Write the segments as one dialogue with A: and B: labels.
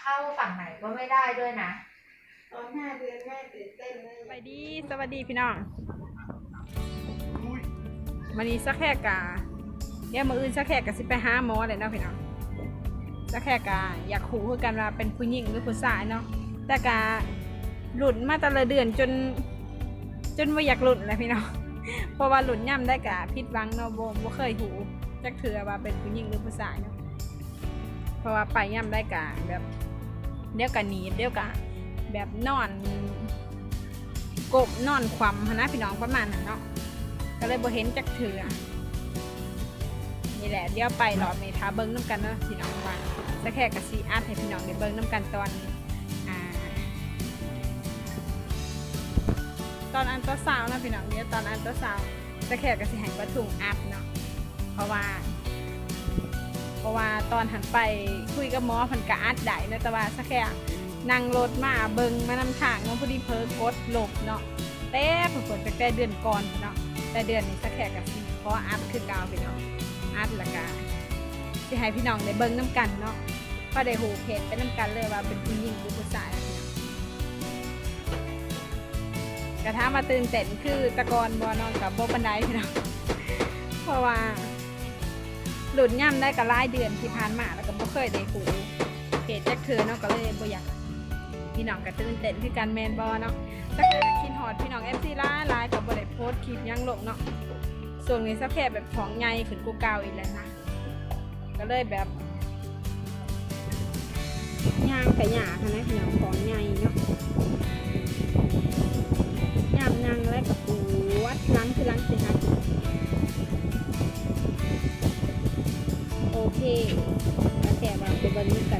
A: เข้าฝั่งไหนก็ไม่ได้ด้วยนะ
B: ตอนห้าเดือนแม่ตื่นเต้นเลย
C: สวัสดีสวัสดีพี่น้องวันนี้สักแค่กาเดี๋ยวมาอื่นสักแค่กะสิไปหาหมอเลยเนาะพี่น้องสักแค่กาอยากขู่คือกันว่าเป็นผู้หญิงหรือผู้ชายเนาะแต่กาหลุดมาแต่ละเดือนจน จนว่าอยากหลุดเลยพี่น้องเพราะว่าหลุดย่ำได้กะพิดหวังเนาะโบบ่เคยหูจักเถือว่าเป็นผู้หญิงหรือผู้ชายเนาะเพราะว่าไปย่ำได้กะแบบ เดี๋ยวกะหนีบเดี๋ยวกะแบบนอนกบนอนความนะพี่น้องประมาณนั้นเนาะก็เลยบ่เห็นจักเถือนี่แหละเดี๋ยวไปหลอดเมทาเบิ้งน้ำกันเนาะพี่น้องว่าจะแค่กะซีอาร์ให้พี่น้องได้เบิ้งน้ำกันตอนตอนอันตัวสาวนะพี่น้องเดี๋ยตอนอันตัวสาวจะแค่กะสิให้ประถุงอัพเนาะเพราะว่า เพราะว่าตอนหันไปคุยกับหมอเพันกะอัดได้นะแต่ว่าสักแค่นั่งรถมาเบิงมานำทางเนาะพอดีเพอกดหลบเนาะแต่ผลผลจากแต่เดือนก่อนเนาะแต่เดือนนี้สักแค่กับสิเพราะอัดคือกาวพี่น้องอัดละกาที่ให้พี่น้องได้เบิงน้ำกันเนาะก็ได้หูเพจไปน้ำกันเลยว่าเป็นผู้หญิงหรือผู้ชายนะพี่น้องกระทามาตื่นเต้นคือตะกอนบอนอนกับโบบันไดพี่น้องเพราะว่า หลุดย่ำได้กับรายเดือนที่ผ่านมาแล้วก็บ่เคยได้หูเพจแจ็คเธอเนาะก็เลยบ่อยากพี่น้องก็ตื่นเต้นคือการแมนบอเนาะสักแค่คิดฮอดพี่น้องเอฟซีไลน์ไลน์กับบริโพสต์คลิปยังลงเนาะส่วนนี้สักแค่แบบของใหญ่ขึ้นกูเก่าอีกแล้วนะก็เลยแบบย่างกับหยาค่ะนะพี่น้องของใหญ่เนาะย่ามนางและกับปูวัดล้างคือล้างสิคะ โอเคแล้วแกว่าเป็
A: นวันนี้กัน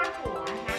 A: น้อง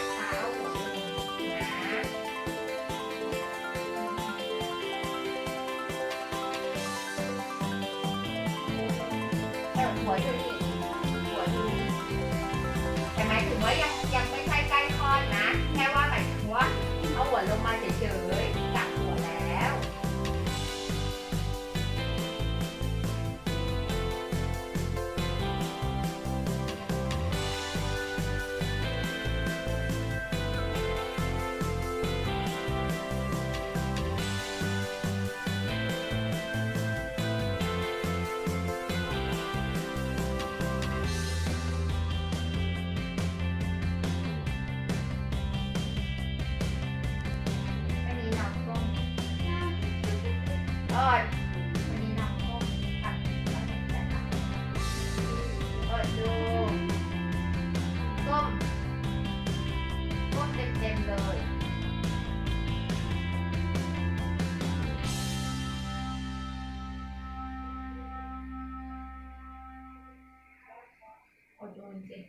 A: อดโดนสิ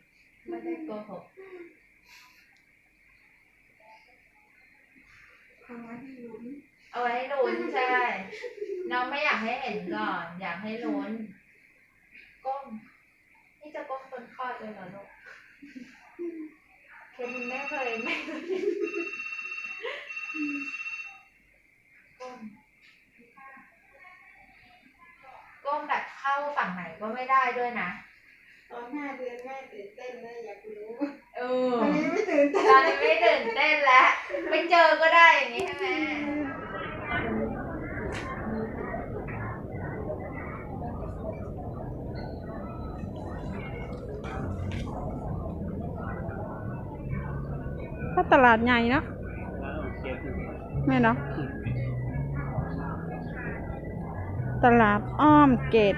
A: ไม่ได้โกหก
B: ทำไว้ให้ลุ้น
A: เอาไว้ให้ลุ้นใช่น้องไม่อยากให้เห็นก่อน อยากให้ลุ้นก้มนี่จะก้มบนคลอดเลยเหรอลูกเคนไม่เคยไม่เคยก้มก้มแบบเข้าฝั่งไหนก็ไม่ได้ด้วยนะ
B: ตอนห้าเดือนแม่ตื่นเต้นนะอยากรู้
A: เออ
B: ตอนนี้ไม่ตื่นเต้น
A: ตอนนี้ไม่ตื่นเต้นแล้วไม่เจอก็ได้อย่างนี้ใช่ไหม
C: ถ้าตลาดใหญ่เนาะแม่เนาะตลาดอ้อมเกต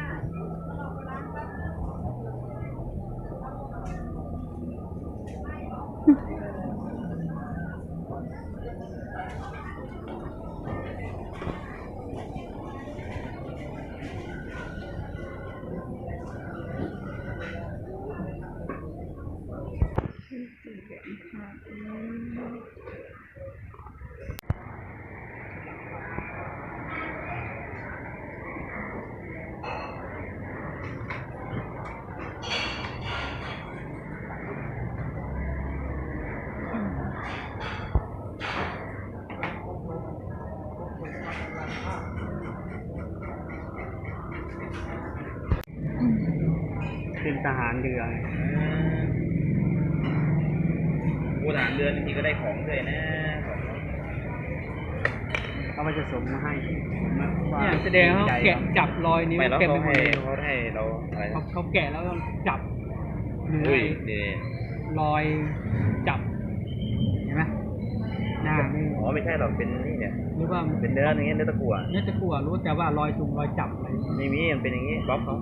D: ทหารเรือ
E: ผู้ทหารเรือนทีก็ได้ของเลยนะของ
D: เขาก็จะส่งมาให้
F: เนี่ยแสดงว่าเขาแกะจับรอยนิ้ว
E: ไม่แล้ว
F: เต็มไป
E: เขา
F: หม
E: ให้
F: ดเลย
E: เขาให้เราอะไร
F: เขา
E: นะ
F: เขาแกะแล้วก็จับเนื้
E: อุ้
F: อย
E: นี่
F: รอยจับเห็นไหมหน้าไม่
E: อ๋อไม่ใช่หรอกเป็นนี่เนี่ย
F: หรือว่า
E: เป็นเนื้ออย่างเงี้ยเนื้อตะกั่ว
F: เนื้อจะกลัวรู้แต่ว่ารอยจุงรอยจับอะไร
E: ไม่มีมันเป็นอย่างงี้บล็อกเขา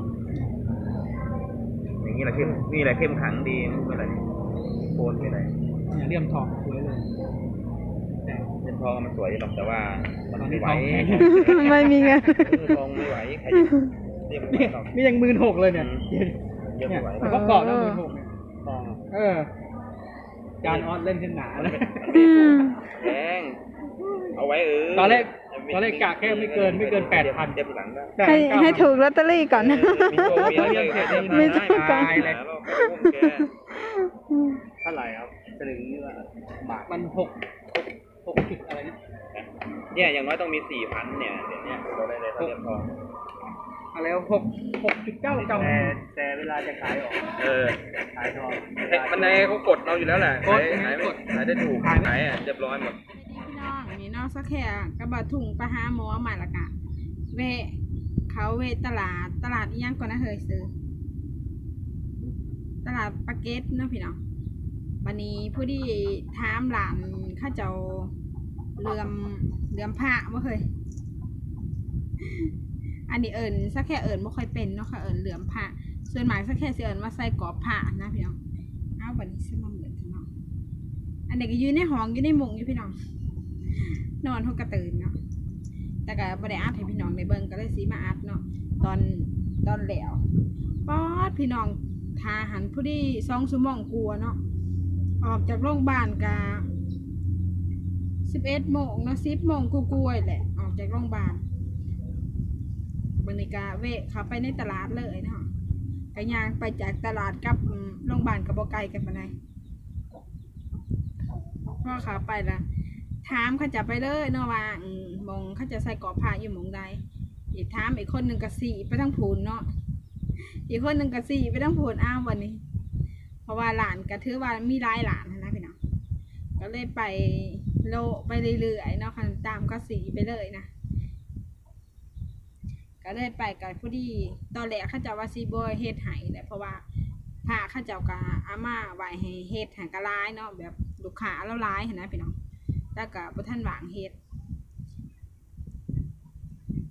E: อย่างนี้แหละเข้มนี่แหละเข้มขังดีไม่อะไรโคนไม่อะไร
F: เนี่ยเลี่ยมทองสวยเลยแต่
E: เป็นทองมันสวยหรอกแต่ว่ามันไม่ไหว
F: ตอนนี้ทองแพง
C: ไม่มีเงิน
E: เออทองไม่ไหวใครจะเรียกไม่ไหว
F: เนี่ย
E: หรอก
F: นี่ยังหมื่นหกเลยเนี่ย
E: เรียก
F: เนี่
E: ไม่
F: ย
E: ไหว
F: แต่ก็เกาะแล้วหมื่นหกเนี่ย
E: ทอง
F: เออจานออสเล่นขึ้นหนา
E: มัน
F: เลย
E: ไม่แพงเอาไว้เออ
F: ตอนแรก ตอนแรกกะแค่ไม่เกินไม่เกิน8,000
E: เจ็บหลังได้
C: ให้ให้ถูกลอตเตอรี่ก่อนนะ
E: มีโชคมีอะไรเกิดได้
C: ไม่ใช่ก่อน
E: ตายแล้วเราไปอุ้มแก
D: เท่าไหร่ครับสลึงนี่ว่าบาท
F: มันหกหกหกจุดอะไรนะ
E: เนี่ยอย่างน้อยต้องมีสี่พันเนี่ยเดี๋ยวเนี้เราได้เลยเราเรียบทอง
F: อะไรวะหกหกจุดเก้าเก้า
D: แต่แต่เวลาจะขายออก
E: เออ
D: ขายทองเวลา
E: มันในเขากดเราอยู่แล้วแหละขายขายไม่ขายได้ถูกขายอะเรียบร้อยหมด
C: พี่น้องนี่น้องสักแค่กระบะถุงไปหาหมอมาละกะ เวเขาเวตลาดตลาดอีหยังก่อนนะเฮ้ยซื้อตลาดปาเกตเนาะพี่น้องวันนี้ผู้ที่ถามหลานข้าเจ้าเลื่อมเลื่อมผ้าว่าเคยอันนี้เอิญสักแค่เอิญไม่ค่อยเป็นเนาะค่ะเอิญเหลื่อมผ้าส่วนหมายสักแค่สิเอิญมาใส่กรอบผ้านะพี่น้องเอาวันนี้ซื้อมาเหมือนกันเนาะอันนี้ก็ยืนในห้องยู่ในมุงอยู่พี่น้อง นอนเขากระตื่นเนาะแต่ก็บ่ได้อัดให้พี่น้องในเบิ่งก็เลยสีมาอัดเนาะตอนตอนแล้วป๊อดพี่น้องทาหันผู้ที่สองชั่วโมงกลัวเนาะออกจากโรงพยาบาลกะสิบเอ็ดโมงเนาะสิบโมงกูกล้วยๆแหละออกจากโรงพยาบาลบรรยากาเวะเขาไปในตลาดเลยเนาะกะย่างไปจากตลาดกับโรงพยาบาลกับบ่ไกลกันปานใดพอขาไปละ ถามเขาจะไปเลยเนาะว่าอืมมองเขาจะใส่กรอบผ้าอยู่หมองใดอีกถามอีกคนหนึ่งกะสี่ไปทั้งผูนเนาะอีกคนหนึ่งกะสี่ไปทั้งผูนอ้าววันนี้ เพราะว่าหลานก็ถือว่ามีหลายหลานนะพี่น้องก็เลยไปโลไปเรื่อยๆเนาะคันตามกะสี่ไปเลยนะก็เลยไปกับผู้ที่ตอนแรกเขาเจะว่าซีบอยเฮ็ดไห้แหละเพราะว่าพระเขาเจ้ากะอาม่าไหวให้เฮ็ดใหากะร้ายเนาะแบบลูกค้าแล้วร้ายเห็นนะพี่น้อง แล้วก็บ่ท่านหวางเฮ็ด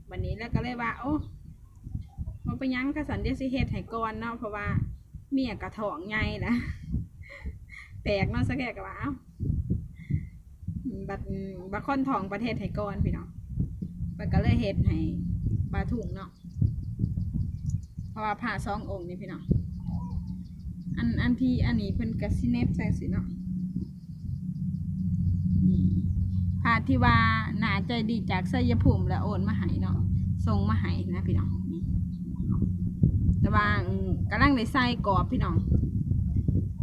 C: วันนี้แล้วก็เลยว่า โอ้มันไปยังกระสันเดียสิเฮ็ดให้ก่อนเนาะเพราะว่าเมียกระท้องใหญ่นะแปลกเนาะสักแก่ก็ว่าเอ้าบัดบัดคนทองประเทศไทยก่อนพี่น้องเพิ่นก็เลยเฮ็ดให้บาถุงเนาะเพราะว่าผ่าสององค์นี่พี่น้องอันอันที่อันนี้เพิ่นก็สิเน็บใส่สิเนาะนี่ ผ่าที่ว่าน่าใจดีจากไสยภูมิแล้วโอนมาให้เนาะส่งมาให้นะพี่น้องนี่แต่ว่าอืมกำลังได้ใส่กรอบพี่น้อง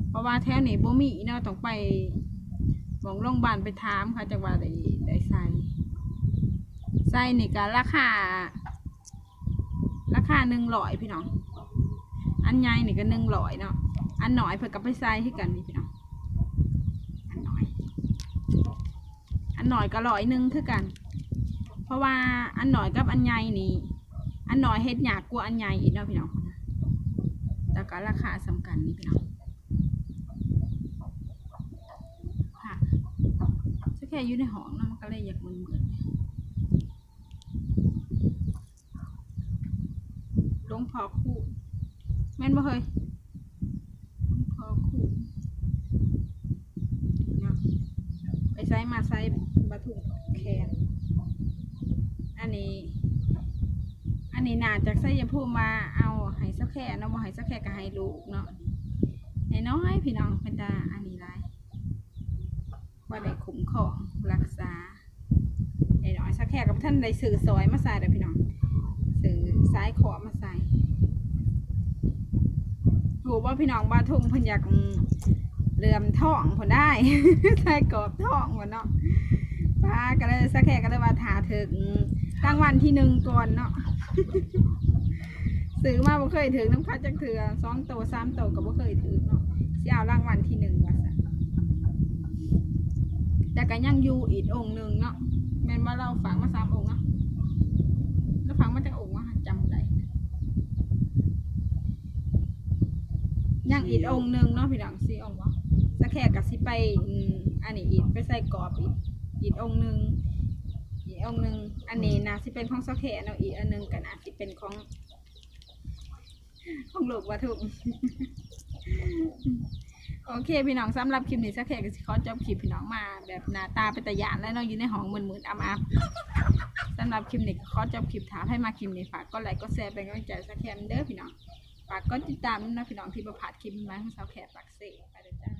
C: เพราะว่าแถวนี้บ่มีเนาะต้องไปหมองโรงพยาบาลไปถามเขาจังว่าได้ได้ใส่ใส่นี่ก็ราคา ราคาหนึ่งร้อยพี่น้อง อันใหญ่นี่ก็หนึ่งร้อยเนาะอันหน่อยเพิ่นก็ไปใส่ให้กันนี่พี่น้องอันหน่อย อันหน่อยก็ร้อยหนึ่งคือกัน เพราะว่าอันหน่อยกับอันใหญ่นี่ อันหน่อยเฮ็ดหยากกว่าอันใหญ่อีกเนาะพี่น้องแต่ก็ราคาสำคัญนี่พี่น้องค่ะจะแค่อยู่ในห้องเนาะมันก็เลยอยากมึนๆหลวงพ่อคู่แม่นบ่เคยหลวงพ่อคู่เนาะไปไซมาไซ บะถุงแคนอันนี้ อันนี้นาจากไซยาพูมาเอาให้สักแค่เนาะบ่ให้สักแค่ก็ให้ลูกเนาะไอ้น้อยพี่น้องเป็นตาอันนี้ไรว่าได้คุ้มครองรักษาไอ้น้อยสักแค่กับท่านได้สื่อซอยมาใส่เด้อพี่น้องสื่อซ้ายขอมาใส่ถูกว่าพี่น้องบ้าทุ่งพิ่นอยากเลื่อมท่องผนได้ใส่กรอบท่องผนเนาะ ป้าก็เลยสักแค่ก็เลยว่าถาถึงรางวัลที่หนึ่งก่อนเนาะซื้อมาบ่เคยถึงน้ำคัดจักเถือสองโตสามโตก็บ่เคยถึงเนาะเสิเอารางวัลที่หนึ่งว่าซะแต่ก็ยังอยู่อีกองค์หนึ่งเนาะแม่นว่าเราฝังมาสามองค์เนาะแล้วฝังมาจากองค์ว่าจำได้ยังอีกองค์หนึ่งเนาะพี่น้องสี่องค์วะสักแค่กับสิไปอันนี้อีกไปใส่กรอบอีก อีกองค์หนึ่งอีกองค์หนึ่งอันนี้นะสิเป็นของสักแค่เนาะอีกอันหนึงก็นนะสิเป็นของ ของลูกวัตถุโอเคพี่น้องสำหรับคลิปนี้สักแค่ก็สิขอจบคลิปพี่น้องมาแบบหน้าตาเป็นตะยานและน้องอยู่ในห้องมืนๆอับๆสำหรับคลิปนี้ขอจบคลิปถามให้มาคลิปนี้ฝากก็ไลค์ก็แชร์เป็นกำลังใจสักแค่เด้อพี่น้องฝากก็ติดตามนะพี่น้องที่ประพาดคลิปม่ของสาวแขกปากเสไปเลยจ้า